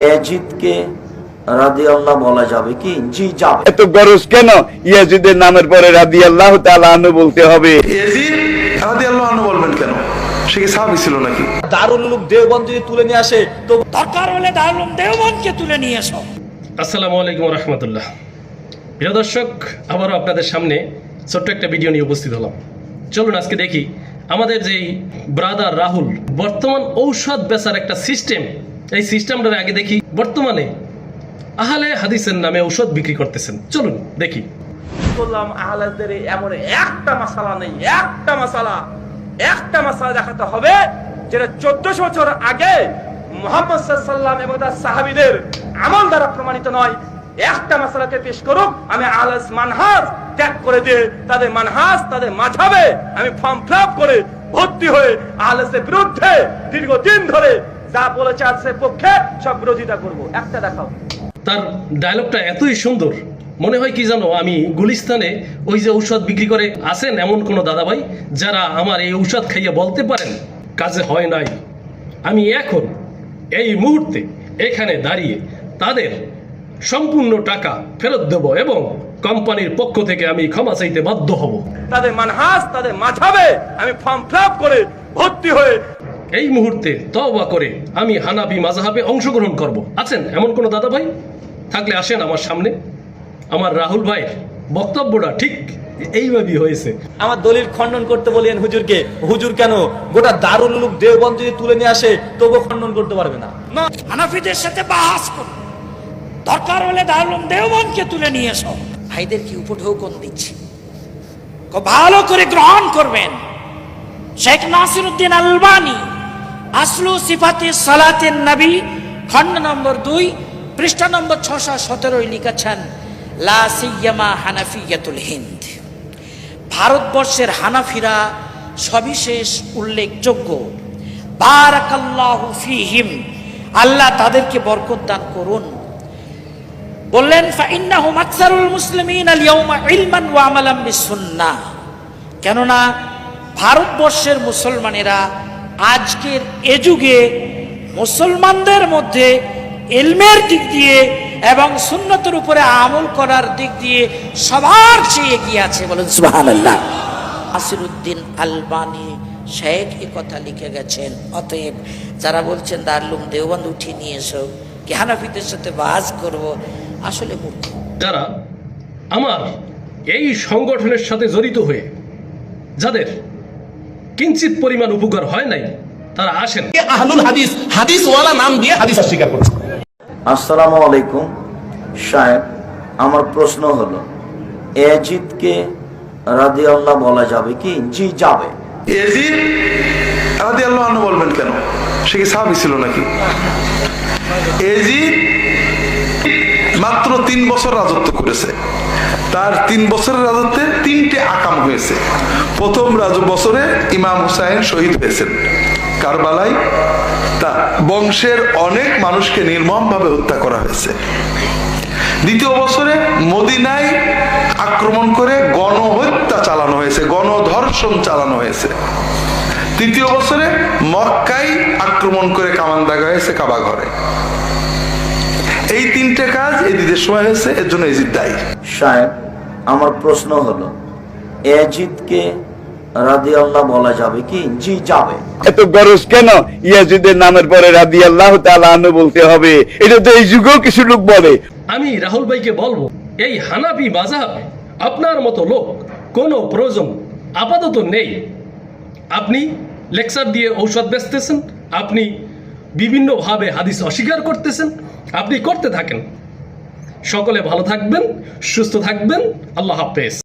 এজিদকে রাদি বলা যাবে কি? জি যাবে। এত গরজ কেন? ইয়াজিদের নামের পরে রাদি আল্লাহ তাআলা বলতে হবে। এজিদ রাদি আনু বলবেন কেন? সে কি সাহাবি ছিল নাকি? দারুল উলুম দেওবন্দ যদি তুলে নিয়ে আসে তো দরকার হলে দারুল উলুম দেওবন্দকে তুলে নিয়ে এসো। আসসালামু আলাইকুম রহমতুল্লাহ। প্রিয় দর্শক আবারও আপনাদের সামনে ছোট্ট একটা ভিডিও নিয়ে উপস্থিত হলাম। চলুন আজকে দেখি আমাদের যেই ব্রাদার রাহুল বর্তমান ঔষধ বেচার একটা সিস্টেম এই সিস্টেমটা আগে দেখি। বর্তমানে আহলে হাদিসের নামে ঔষধ বিক্রি করতেছেন। চলুন, দেখি। বললাম, আহলাদের এমন একটা মাসালা নেই, একটা মাসালা একটা মাসালা দেখাতে হবে যেটা চোদ্দশো বছর আগে মোহাম্মদ সাল্লাম এবং তার সাহাবিদের আমল দ্বারা প্রমাণিত নয়। একটা মাসালাকে পেশ করুক, আমি আহলাস মানহাজ ত্যাগ করে দিয়ে তাদের মানহাজ, তাদের মাঝাবে আমি ফর্ম ফিল করে ভর্তি হয়ে আহলাসের বিরুদ্ধে দীর্ঘদিন ধরে যা বলেছে আজকের পক্ষে সব বিরোধিতা করব। একটা দেখাও। তার ডায়লগটা এতই সুন্দর। মনে হয় কি জানো আমি গুলিস্তানে ওই যে ঔষধ বিক্রি করে আছেন এমন কোনো দাদাভাই যারা আমার এই ঔষধ খাইয়ে বলতে পারেন কাজে হয় নাই। আমি এখন এই মুহূর্তে এখানে দাঁড়িয়ে তাদের সম্পূর্ণ টাকা ফেরত দেব এবং কোম্পানির পক্ষ থেকে আমি ক্ষমা চাইতে বাধ্য হব। তাদের মানহাস তাদের মাঝাবে আমি ফর্ম ফিল করে ভর্তি হয়ে এই মুহূর্তে তওবা করে আমি হানাবি মাজাহাবে অংশগ্রহণ করব। আছেন এমন কোনো দাদা ভাই থাকলে আসেন আমার সামনে। আমার রাহুল ভাইয়ের বক্তব্যটা ঠিক এইভাবেই হয়েছে। আমার দলিল খণ্ডন করতে বলেন হুজুরকে হুজুর কেন গোটা দারুল উলুম দেওবন্দ যদি তুলে নিয়ে আসে তবুও খণ্ডন করতে পারবে না। না হানাফিদের সাথে বাহাস করো। দরকার হলে দারুল দেওবনকে তুলে নিয়ে এসো। ভাইদের কি উপঢৌকন দিচ্ছি? ভালো করে গ্রহণ করবেন। শেখ নাসির উদ্দিন আলবানি আসলু সিফাতে সালাতেন নবী, খণ্ড নম্বর দুই, পৃষ্ঠা নম্বর ছশো সতেরোই লিখেছেন, লা সিয়ামা হানাফিয়াতুল হিন্দ। ভারতবর্ষের হানাফিরা সবিশেষ উল্লেখযোগ্য। বারাকাল্লাহু ফিহিম, আল্লাহ তাদেরকে বরকত দান করুন। বললেন ফাইন্নাহুম আকসারুল মুসলিমিন আল ইয়াউমা ইলমান ওয়া আমালাম বিসুন্নাহ কেননা, ভারতবর্ষের মুসলমানেরা আজকের এ যুগে মুসলমানদের মধ্যে এলমের দিক দিয়ে এবং সুন্নতের উপরে আমল করার দিক দিয়ে সবার চেয়ে এগিয়ে আছে বলেন, সুবহানাল্লাহ। আসিরুদ্দিন আলবানি শেখ এ কথা লিখে গেছেন, অতএব যারা বলছেন দারলুম দেওবন্দ উঠিয়ে নিয়ে এসো, কি হানাফিদের সাথে বাস করব, আসলে মূর্খ। যারা আমার এই সংগঠনের সাথে জড়িত হয়ে, যাদের কিঞ্চিত পরিমাণ উপকার হয় নাই তারা আসেন। আহলুল হাদিস হাদিস ওয়ালা নাম দিয়ে হাদিস অস্বীকার করছে। আসসালামু আলাইকুম সাহেব আমার প্রশ্ন হলো এজিদকে রাদি আল্লাহ বলা যাবে কি? জি যাবে। এজিদ রাদি আল্লাহ আনু বলবেন কেন? সে কি সাহাবি ছিল নাকি? এজিদ মাত্র তিন বছর রাজত্ব করেছে। তার তিন বছরের রাজত্বে তিনটে আকাম হয়েছে। প্রথম রাজ বছরে ইমাম হুসাইন শহীদ হয়েছেন। কারবালায় তা বংশের অনেক মানুষকে নির্মমভাবে হত্যা করা হয়েছে। দ্বিতীয় বছরে মদিনায় আক্রমণ করে গণহত্যা চালানো হয়েছে, গণধর্ষণ চালানো হয়েছে। তৃতীয় বছরে মক্কায় আক্রমণ করে কামান দাগা হয়েছে কাবা ঘরে। এই তিনটে কাজ এদিদের সময় হয়েছে এর জন্য এজিদ দায়ী। সাহেব আমার প্রশ্ন হলো এজিদকে রাদি আল্লাহ বলা যাবে কি? জি যাবে। এত গরজ কেন? ইয়াজিদের নামের পরে রাদি আল্লাহ তাআলা বলতে হবে। এটা তো এই যুগেও কিছু লোক বলে। আমি রাহুল ভাইকে বলব এই হানাবি মাজাহাবে আপনার মতো লোক কোনো প্রয়োজন আপাতত নেই। আপনি লেকচার দিয়ে ঔষধ বেচতেছেন আপনি বিভিন্নভাবে হাদিস অস্বীকার করতেছেন আপনি করতে থাকেন। সকলে ভালো থাকবেন সুস্থ থাকবেন। আল্লাহ হাফেজ।